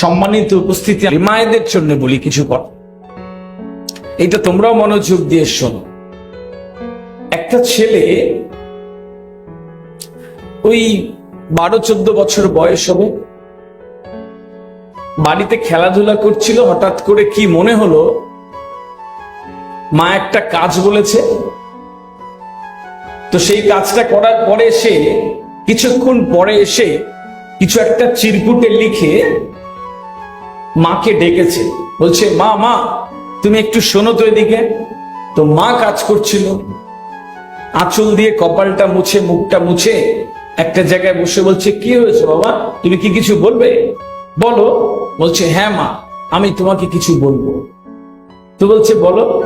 সম্মানিত উপস্থিতি মায়েদের জন্য বলি কিছু কথা। এটা তোমরাও মনোযোগ দিয়ে শোনো। একটা ছেলে ওই বারো, চোদ্দ বছর বয়স হবে। বাড়িতে খেলাধুলা করছিল, হঠাৎ করে কি মনে হলো, মা একটা কাজ বলেছে। তো সেই কাজটা করার পরে সে, কিছুক্ষণ পরে এসে কিছু একটা চিরকুটে লিখে মাকে ডেকেছে। বলছে, মা মা, তুমি একটু শোনো তো এদিকে। তো মা কাজ করছিল। আঁচল দিয়ে কপালটা মুছে, মুখটা মুছে একটা জায়গায় বসে বলছে, কি হয়েছে বাবা? তুমি কি কিছু বলবে? বলো। বলছে হ্যাঁ মা, আমি তোমাকে কিছু বলব। তো বলছে, বলো।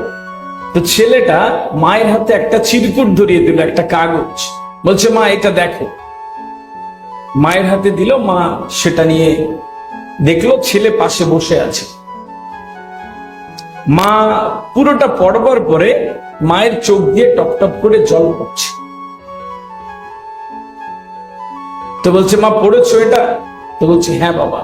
তো ছেলেটা মায়ের হাতে একটা চিরকুট ধরিয়ে দিল, একটা কাগজ। বলছে, মা, এটা দেখো। মায়ের হাতে দিল, মা সেটা নিয়ে দেখল ছেলে পাশে বসে আছে। মা পুরোটা পড়বার পরে মায়ের চোখ দিয়ে টপ টপ করে জল পড়ছে। তো বলছে, মা, পড়েছো এটা? তো বলছে হ্যাঁ বাবা।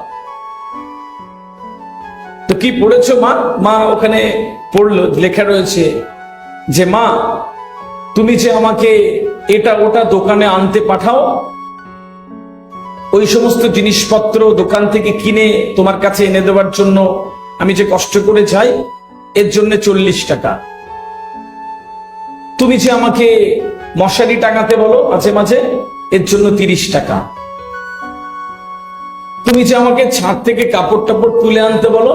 তো কি পড়েছো মা? মা ওখানে পড়ল, লেখা রয়েছে যে, মা, তুমি যে আমাকে এটা ওটা দোকানে আনতে পাঠাও ওই সমস্ত জিনিসপত্র দোকান থেকে কিনে তোমার কাছে এনে দেওয়ার জন্য আমি যে কষ্ট করে যাই, এর জন্য চল্লিশ টাকা। তুমি যে আমাকে মশারি টাঙাতে বলো মাঝে মাঝে, এর জন্য তিরিশ টাকা। তুমি যে আমাকে ছাদ থেকে কাপড় টাপড় তুলে আনতে বলো,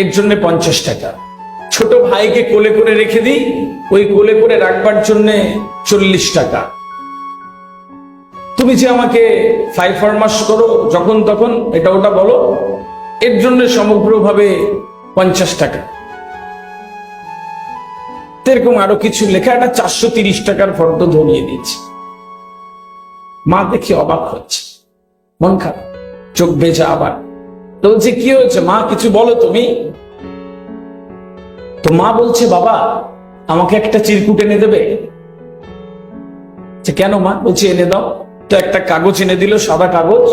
এর জন্য পঞ্চাশ টাকা। ছোট ভাইকে কোলে করে রেখে দিই, ওই কোলে করে রাখবার জন্য চল্লিশ টাকা। তুমি যে আমাকে ফাইভ ফরমাস করো, যখন তখন এটা ওটা বলো, এর জন্য সমগ্রভাবে পঞ্চাশ টাকা। এরকম আরও কিছু লেখা একটা চারশো তিরিশ টাকার ফর্দ ধরিয়ে দিয়েছে। মা দেখে অবাক হচ্ছে। মন খারাপ। চোখ ভেজা আবার। তো বলছে, কি হয়েছে মা? কিছু বলো তুমি? তো মা বলছে, বাবা, আমাকে একটা চিরকুট এনে দেবে। কেন মা? বলছে, এনে দাও। তো একটা কাগজ এনে দিল, সাদা কাগজ।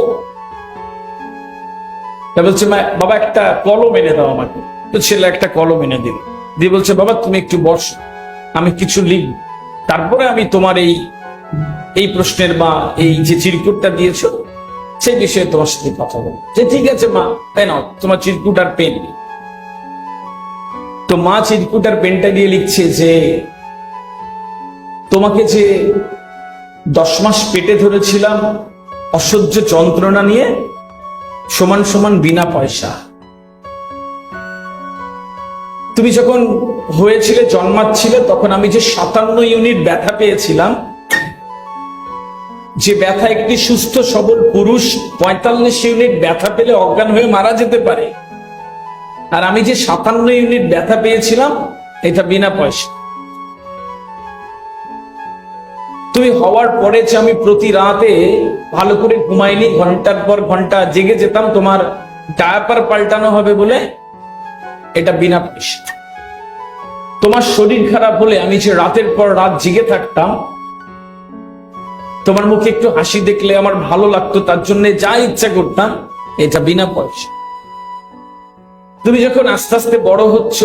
বলছে বাবা, একটা কলম এনে দাও আমাকে। তো ছেলে একটা কলম এনে দিল। দিয়ে বলছে, বাবা, তুমি একটু বস, আমি কিছু লিখ তারপরে আমি তোমার এই এই প্রশ্নের বা এই যে চিরকুটটা দিয়েছ, সেই বিষয়ে তোমার সাথে কথা বলব। যে, ঠিক আছে, মা তাই নাও, তোমার চিরকুট আর পেন। তো মা চিরকুট আর পেনটা দিয়ে লিখছে যে, তোমাকে যে দশ মাস পেটে ধরেছিলাম অসহ্য যন্ত্রণা নিয়ে, সমান সমান বিনা পয়সা। তুমি যখন হয়েছিলে, জন্মাচ্ছিলে, তখন আমি যে সাতান্ন ইউনিট ব্যথা পেয়েছিলাম, যে ব্যথা একটি সুস্থ, সবল পুরুষ পঁয়তাল্লিশ ইউনিট ব্যথা পেলে অজ্ঞান হয়ে মারা যেতে পারে। আর আমি যে সাতান্ন ইউনিট ব্যথা পেয়েছিলাম, এটা বিনা পয়সা। তুমি হওয়ার পরে যে আমি প্রতি রাতে ভালো করে ঘুমাইনি, ঘণ্টার পর ঘণ্টা জেগে যেতাম, তোমার ডায়াপার পাল্টানো হবে বলে এটা বিনা পয়সা তোমার শরীর খারাপ হলে আমি যে রাতের পর রাত জেগে থাকতাম, তোমার মুখে একটু হাসি দেখলে আমার ভালো লাগতো, তার জন্য যা ইচ্ছা করতাম, এটা বিনা পয়সা তুমি যখন আস্তে আস্তে বড় হচ্ছ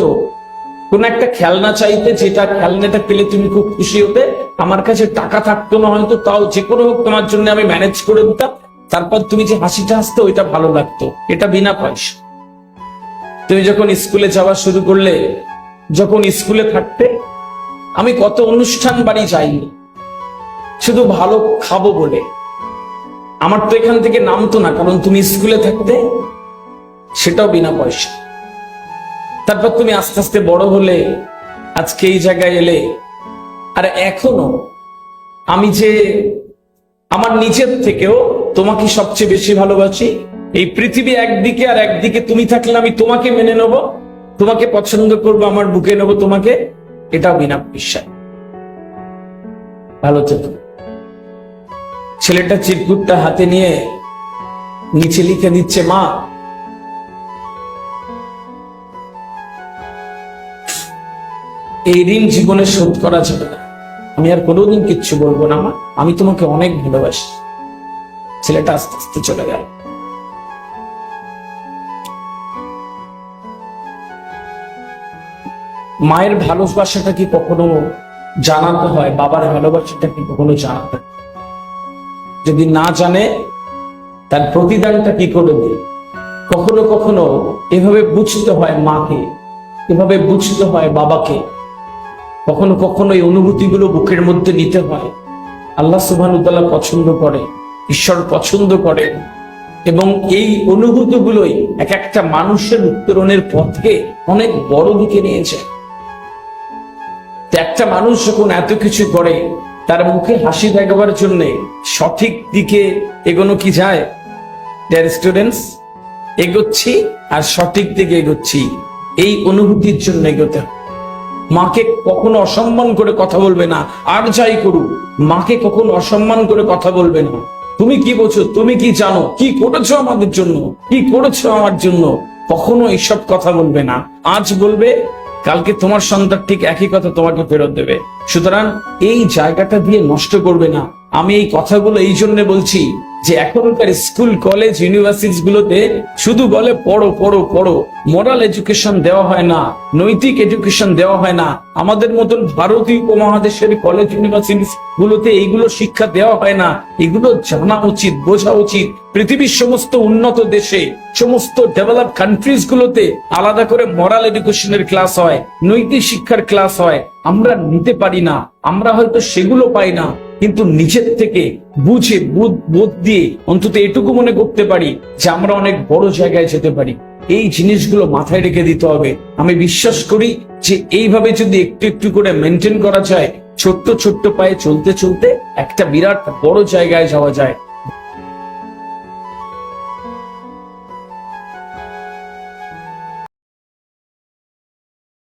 কোন একটা খেলনা চাইতে যেটা খেলনাটা পেলে তুমি খুব খুশি হতে, আমার কাছে টাকা থাকতো না, হয়তো তাও যে কোনো হোক তোমার জন্য আমি ম্যানেজ করে দিতাম। তারপর তুমি যে হাসিটা হাসতে, ওইটা ভালো লাগতো। এটা বিনা পয়সা। তুমি যখন স্কুলে যাওয়া শুরু করলে, যখন স্কুলে থাকতে, আমি কত অনুষ্ঠান বাড়ি যাইনি। শুধু ভালো খাব বলে। আমার তো এখান থেকে নামতো না, কারণ তুমি স্কুলে থাকতে, সেটাও বিনা পয়সা। তারপর তুমি আস্তে আস্তে বড় হলে, আজকে এই জায়গায় এলে, আর এখনও আমি যে আমার নিজের থেকেও তোমাকে সবচেয়ে বেশি ভালোবাসি, এই পৃথিবী একদিকে আর একদিকে তুমি থাকলে আমি তোমাকে মেনে নেব, তোমাকে পছন্দ করব, আমার বুকে নেব তোমাকে, এটাও বিনা বিশ্বাস ভালো থেকো। ছেলেটা চিরকুটটা হাতে নিয়ে নিচে লিখে দিচ্ছে, মা এই ঋণ জীবনে শোধ করা যাবে না। আমি আর কোনোদিন কিচ্ছু বলব না, মা। আমি তোমাকে অনেক ভালোবাসি। ছেলেটা আস্তে আস্তে চলে গেল। মায়ের ভালোবাসাটা কি কখনো জানাতে হয়? বাবার ভালোবাসাটা কি কখনো জানাতে যদি না জানে, তার প্রতিদানটা কি করে দেয়? কখনো কখনো এভাবে বুঝতে হয় মাকে, এভাবে বুঝতে হয় বাবাকে। কখনো কখনো এই অনুভূতিগুলো বুকের মধ্যে নিতে হয়। আল্লাহ সুবহানুতাল্লাহ পছন্দ করে, ঈশ্বর পছন্দ করে এবং এই অনুভূতিগুলোই এক একটা মানুষের উত্তরণের পথকে অনেক বড় দিকে নিয়েছে একটা মানুষ যখন এত কিছু করে, তার মুখে হাসি দেখাবার জন্য সঠিক দিকে এগোনো কি যায়? স্টুডেন্টস এগোচ্ছি আর সঠিক দিকে এগোচ্ছি। এই অনুভূতির জন্য এগোতে হবে। মাকে কখনো অসম্মান করে কথা বলবে না। আর যাই করুক, মাকে কখনো অসম্মান করে কথা বলবে না। তুমি কি বলছো? তুমি কি জানো? কি করেছ আমাদের জন্য? কি করেছ আমার জন্য? কখনো এইসব কথা বলবে না। আজ বলবে, কালকে তোমার সন্তান ঠিক একই কথা তোমাকে ফেরত দেবে। সুতরাং এই জায়গাটা দিয়ে নষ্ট করবে না। আমি এই কথাগুলো এই জন্য বলছি যে এখনকার স্কুল, কলেজ ইউনিভার্সিটি গুলোতে শুধু বলে পড়ো পড়ো পড়ো। মোরাল এডুকেশন দেওয়া হয় না, নৈতিক এডুকেশন দেওয়া হয় না। আমাদের মতন ভারতীয় উপমহাদেশের কলেজ ইউনিভার্সিটি গুলোতে এইগুলো শিক্ষা দেওয়া হয় না। এগুলো জানা উচিত, বোঝা উচিত। পৃথিবীর সমস্ত উন্নত দেশে, সমস্ত ডেভেলপ কান্ট্রিজ গুলোতে আলাদা করে মরাল এডুকেশনের ক্লাস হয়, নৈতিক শিক্ষার ক্লাস হয়। আমরা নিতে পারি না। আমরা হয়তো সেগুলো পাই না। কিন্তু নিচের থেকে বুঝে, বোধ বোধ দিয়ে অন্তত এটুকু মনে করতে পারি যে আমরা অনেক বড় জায়গায় যেতে পারি। এই জিনিসগুলো মাথায় রেখে দিতে হবে। আমি বিশ্বাস করি যে এইভাবে যদি একটু একটু করে মেনটেন করা যায়, ছোট্ট ছোট্ট পায়ে চলতে চলতে একটা বিরাট বড় জায়গায় যাওয়া যায়।